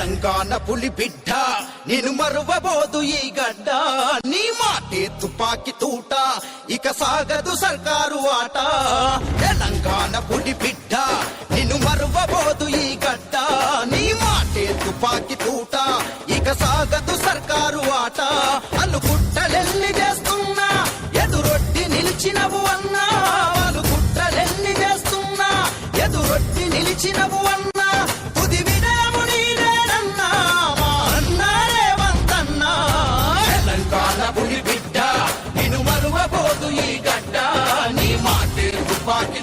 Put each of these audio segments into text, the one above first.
తెలంగాణ పులి బిడ్డ నేను మరువబోదు ఈ గడ్డ. నీ మాటే తుపాకి తూట ఇక సాగదు సర్కారు ఆట. తెలంగాణ పులి బిడ్డ నిన్ను మరువబోదు ఈ మాటే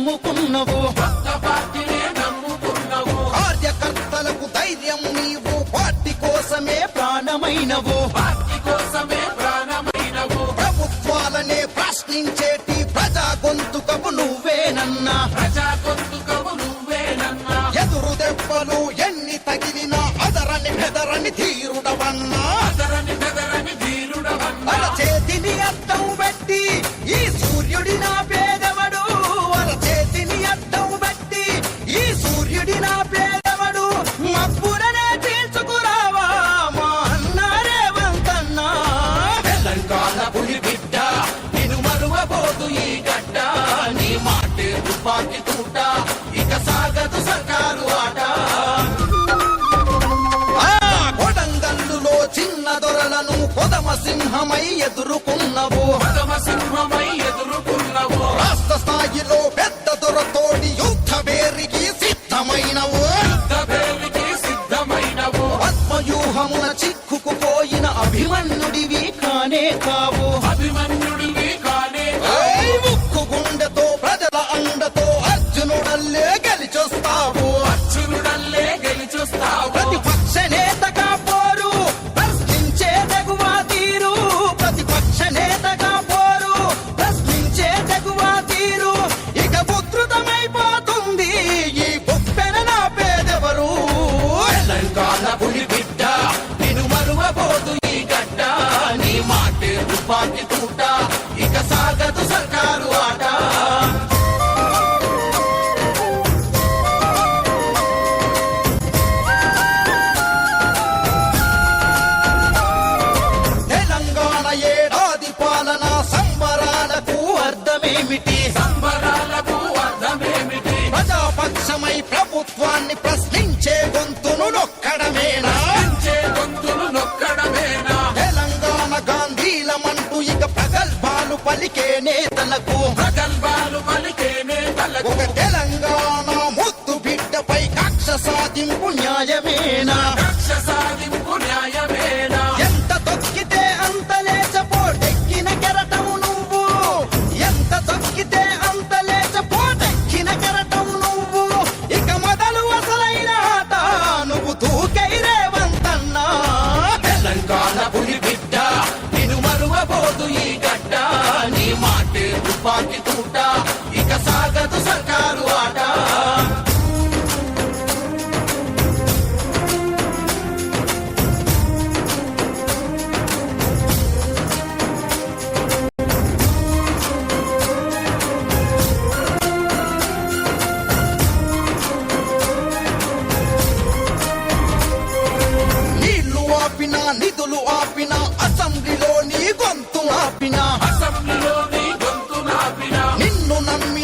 నమ్ముకున్నవు. ఒక్క పార్టీనే నమ్ముకున్నవు కార్యకర్తలకు ధైర్యం నీవు. పార్టీ కోసమే ప్రాణమైనవు. పార్టీ కోసమే ప్రాణమైనవు ప్రభుత్వాలనే ప్రశ్నించేటి ప్రజా గొంతుకము నువ్వేనన్నా. ప్రజా గొంతుకవు నువ్వేనన్నా ఎదురు దెబ్బలు ఎన్ని తగిలినా అదరని బెదరని తీరుడవన్నా సింహమై ఎదుర్కొన్నవు. కొదమ సింహమై ఎదుర్కొన్నవు. రాష్ట్ర స్థాయిలో పెద్ద దొరతోడి యుద్ధ వేరికి సిద్ధమైనవు. సిద్ధమైనవు. పద్మవ్యూహమున చిక్కుకుపోయిన అభిమన్యుడివి కానే కావు. అభిమన్యుడివి కానే ముక్కు గుండెతో ప్రజల అండతో అర్జునుడల్లే గెలిచొస్తావు. అర్థమేమిటి సంబరాలకు అర్థమేమిటి? ప్రజాపక్షమై ప్రభుత్వాన్ని ప్రశ్నించే గొంతును నొక్కడమేనా? గొంతులు నొక్కడమేనా? తెలంగాణ గాంధీలమంటూ ఇక ప్రగల్భాలు పలికే నేతలకు. ప్రగల్భాలు పలికే నేతలకు. ఒక తెలంగాణ ముద్దు బిడ్డపై కక్ష సాధింపు న్యాయమేనా? ఆపినా నిధులు ఆపినా అసెంబ్లీలో నీ గొంతు ఆపినా. అసెంబ్లీలో